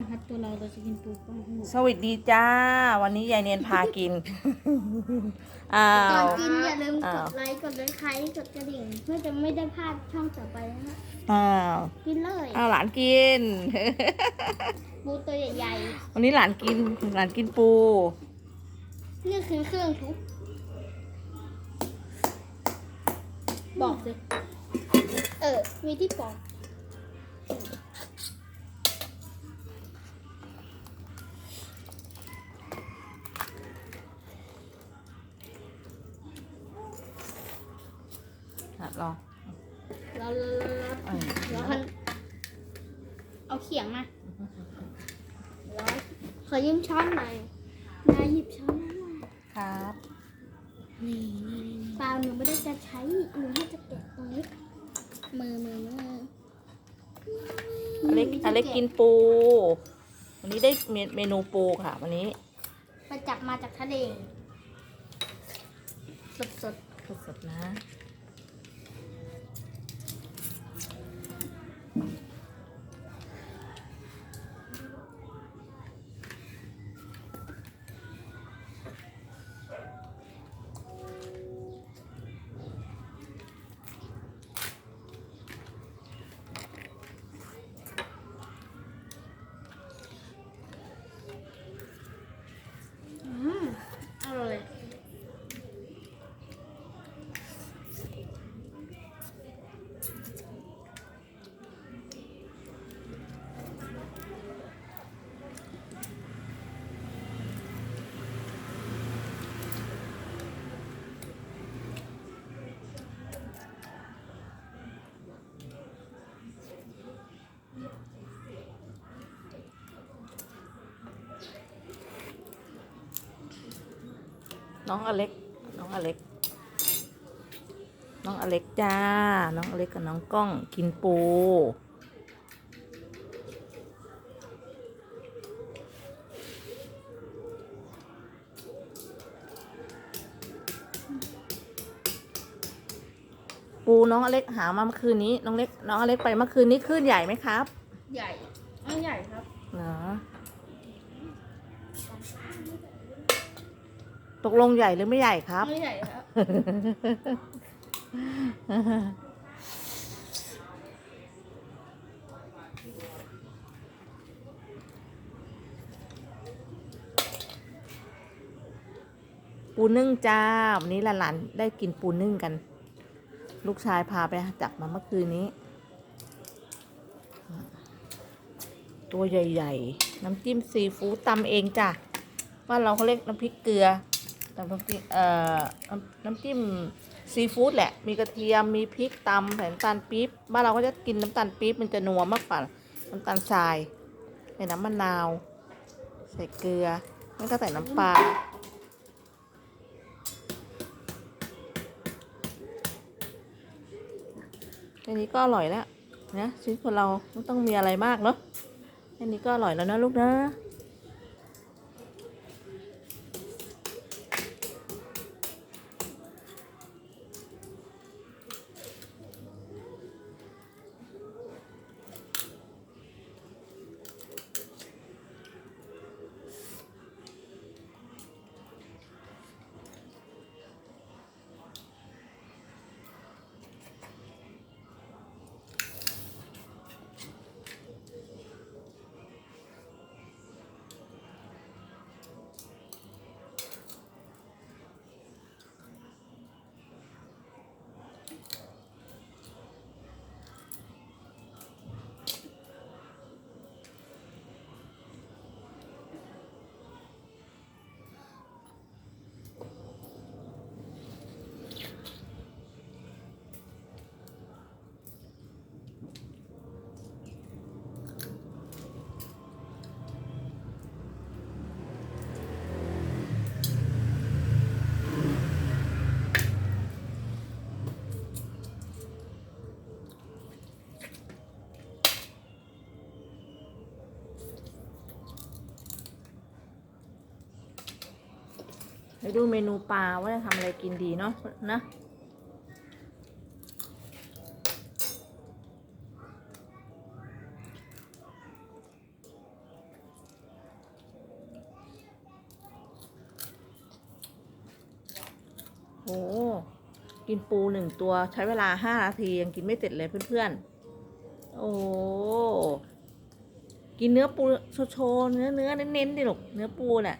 ครับตัวเราเราจะกินปูก้อนทั้งหมดสวัสดีจ้า วันนี้ยายเนียนพากิน อ้าก่อนว กินอย่าลืมกอ้าว ดไลค์กดไลค์ใครกดกระดิ่ง เพื่อจะไม่ได้พลาดช่องต่อไปนะฮะอ้าวกินเลยอ้าวหลานกิน ปูตัวใหญ่วันนี้หลานกิน หลานกินปู ๆนี่คือเครื่องทุบบอกสิเออมีที่ปอก หัดลองแล้วแล้วแล้วเออแล้วมันเอาเขียงมาขอยืมช้อนหน่อยนายหยิบช้อนมาหน่อยครับนี่เปล่าหนูไม่ได้จะใช้หนูให้จะแกะตรงนี้มือมือมืออเล็กอเล็กกินปู วันนี้ได้เมนูปูค่ะ วันนี้ไปจับมาจากทะเล สดสดสดๆนะ ๆ น้องอเล็ก น้องอเล็ก น้องอเล็กจ้า น้องอเล็กกับน้องกล้องกินปูปูน้องอเล็กหามาเมื่อคืนนี้ น้องเล็ก น้องอเล็กไปเมื่อคืนนี้คลื่นใหญ่ไหมครับ ใหญ่ไม่ใหญ่ครับ เหรอ ตกลงใหญ่หรือไม่ใหญ่ครับ ไม่ใหญ่ครับ ปูนึ่งจ้า วันนี้หลานๆได้กินปูนึ่งกัน ลูกชายพาไปจับมาเมื่อคืนนี้ ตัวใหญ่ ๆ น้ำจิ้มซีฟู้ดตำเองจ้ะบ้านเราเขาเรียกน้ำพริกเกลือ น้ำพริกเอ่อน้ำน้ำจิ้มซีฟู้ดแหละ มีกระเทียม มีพริกตำใส่น้ำตาลปี๊บ บ้านเราก็จะกินน้ำตาลปี๊บมันจะนัวมากกว่าน้ำตาลทราย ใส่น้ำมะนาว ใส่เกลือไม่ก็ใส่น้ำปลา แค่นี้ก็อร่อยแล้วนะชีวิตคนเราไม่ต้องมีอะไรมากเนาะแค่นี้ก็อร่อยแล้วนะลูกนะ ดูเมนูปลาว่าจะทำอะไรกินดีเนาะนะโอ้กินปูหนึ่งตัวใช้เวลาห้านาทียังกินไม่เสร็จเลยเพื่อนๆ โอ้กินเนื้อปูโชว์เนื้อเนื้อเน้นๆดิลูกเนื้อปูเนี่ย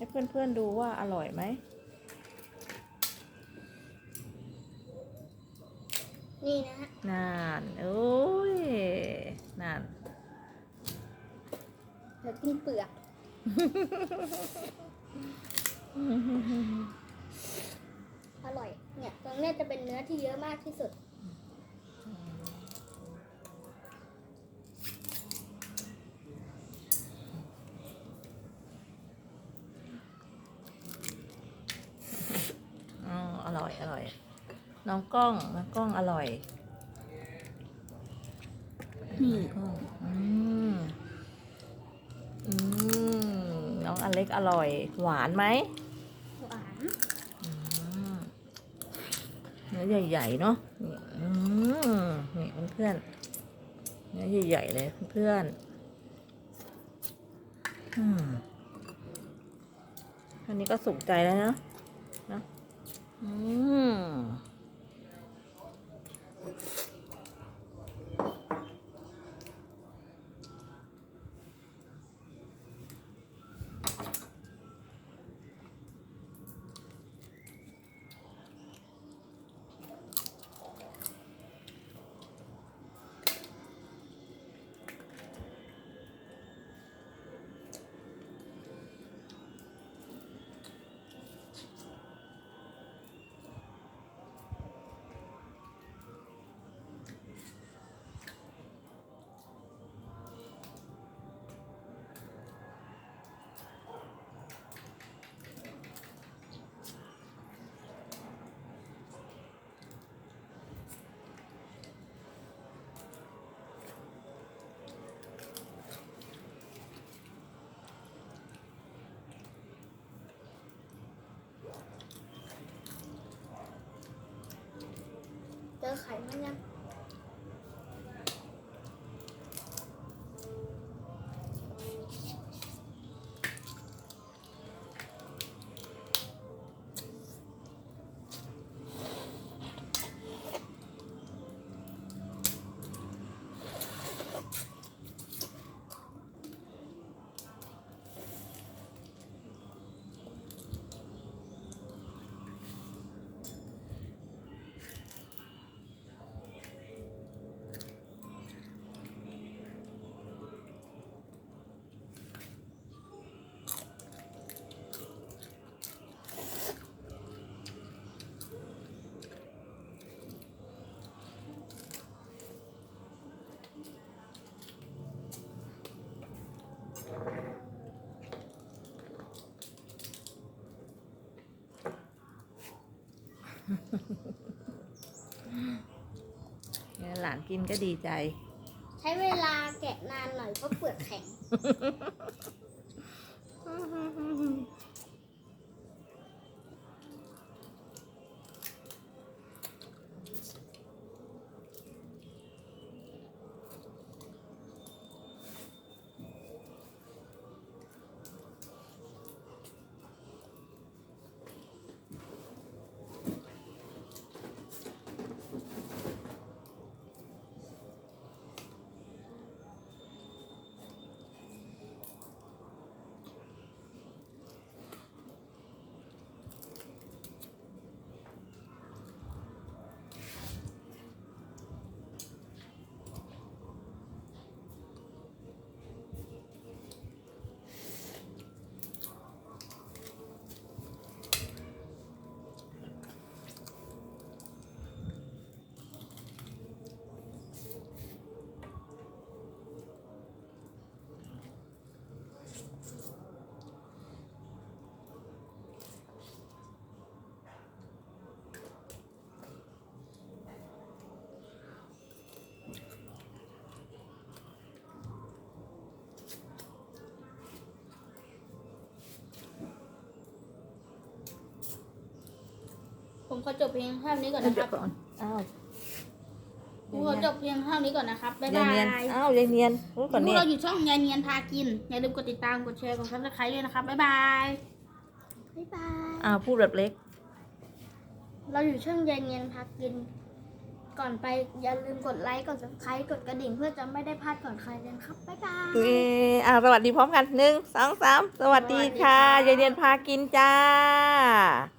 ให้เพื่อนๆดูว่าอร่อยไหม นี่นะฮะนานโอ้ยนาน เดี๋ยวกินเปลือกอร่อย เนี่ยตรงเนี้ยจะเป็นเนื้อที่เยอะมากที่สุด ร่อยอร่อย น้องกล้องน้องกล้องอร่อยนี่กล้องอืมอืมน้องอเล็กอร่อย หวานไหมหวานอืมเนื้อใหญ่ๆเนาะนี่อืมนี่เพื่อนเนื้อใหญ่ๆเลยเพื่อนอืมอันนี้ก็สุกใจแล้วเนาะ อื อไข่มันยัง หลานกินก็ดีใจ ใช้เวลาแกะนานหน่อยเพราะเปลือกแข็ง ขอจบเพลงเท่านี้ก่อนนะครับก่อนอ้าวครูขอจบเพลงเท่านี้ก่อนนะครับบ๊ายเบายอ้าวเรียนเนียนรู้ก่อนพเราอยู่ช่องยายเนียนพากิน อย่าลืมกดติดตามกดแชร์กดซับสไครต์ด้วยนะครับบ๊ายบายบ๊ายบาย อ้าวพูดแบบเล็ก เราอยู่ช่องยายเนียนพากิน ก่อนไปอย่าลืมกดไลค์กดซับสไคร้กดกระดิ่งเพื่อจะไม่ได้พลาดก่อนใครเลยครับบ๊ายบาย เอออ่าสวัสดีพร้อมกันหนึ่งสองสามสวัสดีค่ะยายเนียนพากินจ้า